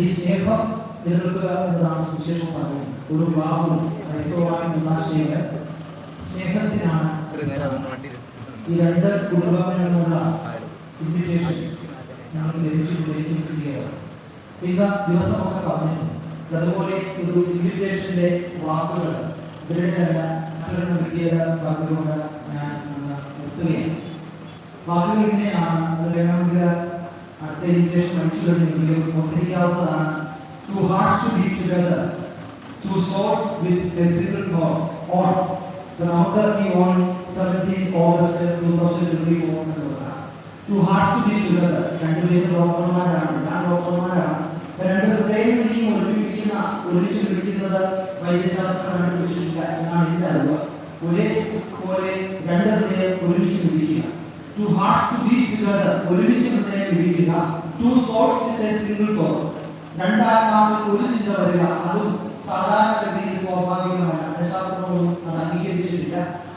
ഈ സ്നേഹം എന്നതാണ് സുവിശേഷം പറയുന്നത്. ഒരു വിവാഹവും ക്രൈസ്തവമായ ഉദാശയുടെ സ്നേഹത്തിനാണ്. ഈ രണ്ട് കുടുംബങ്ങളിലുള്ള ഇൻവിറ്റേഷൻ ഞങ്ങൾ ലഭിച്ചുകൊണ്ടിരിക്കുകയാണ് ഇന്ന് ദിവസമൊക്കെ പറഞ്ഞു അതുപോലെ ഒരു ഇൻവിറ്റേഷന്റെ വാക്കുകൾ ഇവരുടെയല്ല മറ്റൊരു കിട്ടിയത് പറഞ്ഞുകൊണ്ട് ഞാൻ നിർത്തുകയാണ്. വാക്കുകൾ ഇങ്ങനെയാണ്. അത് വേണമെങ്കിൽ അടുത്ത invitation മനുഷ്യരുണ്ടെങ്കിലും ഉദ്ധരിക്കാവുന്നതാണ് two hearts to be together two souls with a single thought on നമുക്ക് ഈ on seventeen August two thousand twenty four എന്നുള്ളതാണ് two hearts to be together രണ്ടുപേരും ഡോക്ടർമാരാണ് ഞാൻ ഡോക്ടർമാരാണ് ടു ഹാർട്സ് ബീറ്റ് ടുഗദർ ഒരുമിച്ച് ഹൃദയം പിടിക്കുക two souls in a single thought രണ്ടാത്മാവിൽ ഒരു ചിന്ത വരിക അതും സാധാരണഗതിയിൽ സ്വാഭാവികമല്ല മനഃശാസ്ത്രമൊന്നും അത് അംഗീകരിച്ചിട്ടില്ല.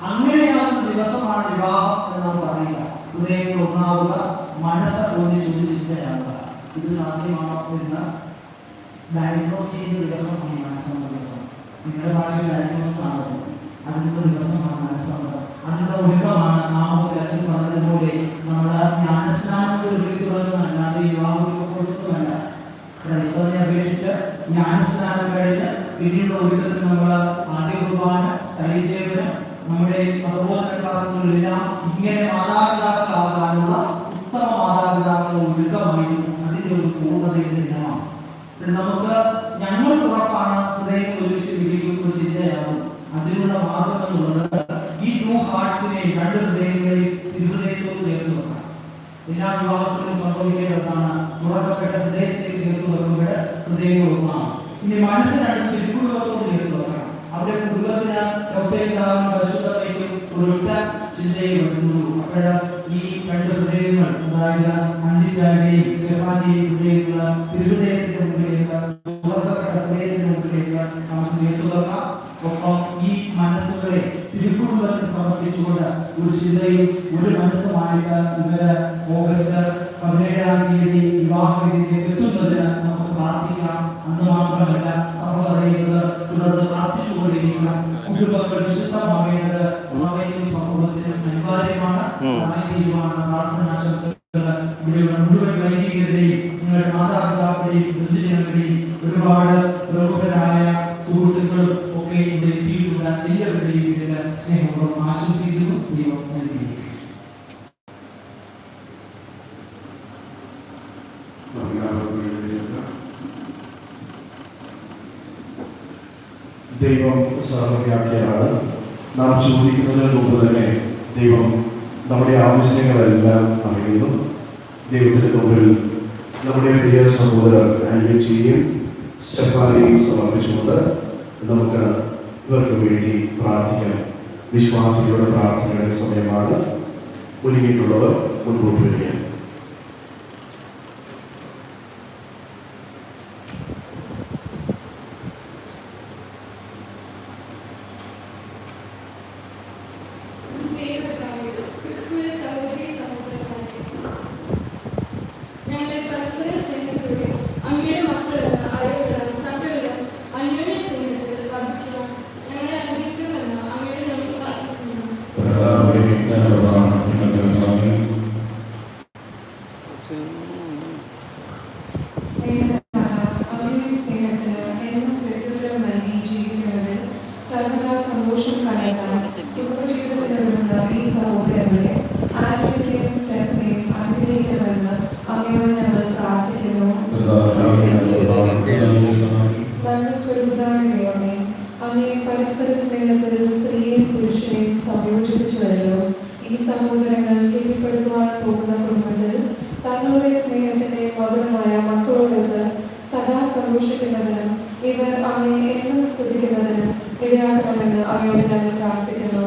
അങ്ങനെയാവുന്ന ദിവസമാണ് വിവാഹം എന്നാണ് പറയുക. ഹൃദയങ്ങൾ ഒന്നാവുക മനസ്സ് ഒന്നിച്ച് ഒരു ചിന്തയാവുക ഇത് സാധ്യമാണോ എന്ന് ഡയഗ്നോസ് ചെയ്യുന്ന ദിവസമാണ് മനസ്സമ്മത ദിവസം. നിങ്ങളുടെ ഭാഷയിൽ ഡയഗ്നോസ് ആണ് അതിനുള്ള ക്രൈസ്തവനെ അപേക്ഷിച്ച് ജ്ഞാനസ്നാനം കഴിഞ്ഞ് പിന്നീട് ഒരുക്കത്തിൽ നമ്മൾ ആദ്യ കുർബാന നമ്മുടെ മതബോധന ക്ലാസ്സുകളിലെല്ലാം ഇങ്ങനെ മാതാപിതാക്കളാകാനുള്ള ഉത്തമ മാതാപിതാക്കളുടെ ഒരുക്കമായിരുന്നു അതിന്റെ ഒരു പൂർണതയുടെ ദിനമാണ്. നമുക്ക് ഞങ്ങൾ ഉറപ്പാണ് ഹൃദയം ഒരുമിച്ച് വിളിക്കുന്ന ഒരു ചിന്തയാകും. അതിനുള്ള മാർഗം എന്നുള്ളത് ഈ ടു ഹാർട്സിനെയും രണ്ട് ഹൃദയങ്ങളെയും ഹൃദയത്തോട് ചേർത്ത് വെക്കണം. എല്ലാ വിവാഹത്തിലും സംഭവിക്കേണ്ടതാണ് ഇനി മനസ്സിനടുത്ത് തിരുക്കുടുംബത്തോട് വെക്കണം അവിടെ കുടുംബത്തിന് വ്യവസായിക്കാവും പരിശുദ്ധതയ്ക്കും ഒരൊറ്റ ചിന്തയെ വരുന്നുള്ളൂ അപ്പോൾ ഈ രണ്ട് ഹൃദയങ്ങൾ അതായത് അന്തിറ്റാരുടെയും സ്റ്റെഫാന്റെയും ഹൃദയങ്ങൾ തിരുഹൃദയത്തിന്റെ മുമ്പിലേക്ക് തുറക്കപ്പെട്ട ഹൃദയത്തിന്റെ മുമ്പിലേക്ക് നമുക്ക് വെക്കാം ഒപ്പം ഈ മനസ്സുകളെ തിരുക്കുടുംബത്തിന് സമർപ്പിച്ചുകൊണ്ട് ഒരു ചിന്തയും ഒരു മനസ്സുമായിട്ട് ഇവർ ഓഗസ്റ്റ് പതിനേഴാം തീയതി വിവാഹവേദിയിലേക്ക് എത്തുന്നതിന് നമുക്ക് പ്രാർത്ഥിക്കാം. അന്ന് മാത്രമല്ല സഭ പറയുന്നത് തുടർന്ന് പ്രാർത്ഥിച്ചുകൊണ്ടിരിക്കണം കുടുംബങ്ങൾ വിശുദ്ധമാവേണ്ടത് സഭയ്ക്കും സമൂഹത്തിനും അനിവാര്യമാണ് അതായിരിക്കുമാണ് പ്രാർത്ഥനാശംസകൾ ഇവിടെയുള്ള മുഴുവൻ വൈദികരുടെയും നിങ്ങളുടെ മാതാപിതാക്കളുടെയും ബന്ധുജനങ്ങളുടെയും ദൈവം സർവവ്യാപിയാണ് നാം ചോദിക്കുന്നതിന് മുമ്പ് തന്നെ ദൈവം നമ്മുടെ ആവശ്യങ്ങളെല്ലാം അറിയുന്നു. ദൈവത്തിന്റെ മുമ്പിൽ നമ്മുടെ പ്രിയ സഹോദരൻ ചെയ്യും സ്റ്റെഫാനെയും സമർപ്പിച്ചുകൊണ്ട് നമുക്ക് ഇവർക്ക് വേണ്ടി പ്രാർത്ഥിക്കാം. വിശ്വാസികളുടെ പ്രാർത്ഥനയുടെ സമയമാണ്. ഒരുങ്ങിയിട്ടുള്ളവർ മുൻപോട്ട് വരിക. സന്തോഷം കണ്ടെത്താൻ കുടുംബജീവിതത്തിൽ നിൽക്കുന്ന ഈ സഹോദരങ്ങളെ. ആന്റണിയെയും സ്റ്റെഫനെയും അനുഗ്രഹിക്കണമെന്ന് അങ്ങയോട് ഞങ്ങൾ പ്രാർത്ഥിക്കുന്നു. ദൈവമേ അങ്ങേ പരസ്പര സ്നേഹത്തിൽ സ്ത്രീയെയും പുരുഷനെയും സംയോജിപ്പിച്ചുവല്ലോ ഈ സഹോദരങ്ങൾ കെട്ടിപ്പടുക്കുവാൻ പോകുന്ന കുടുംബത്തിൽ തങ്ങളുടെ സ്നേഹത്തിന്റെ മധുരമായ മക്കളോടൊത്ത് സദാ സന്തോഷിക്കുന്നതിനും ഇവർ അങ്ങയെ എന്നും സ്തുതിക്കുന്നതിനും ഇടയാക്കണമെന്ന് അങ്ങയോട് ഞങ്ങൾ പ്രാർത്ഥിക്കുന്നു.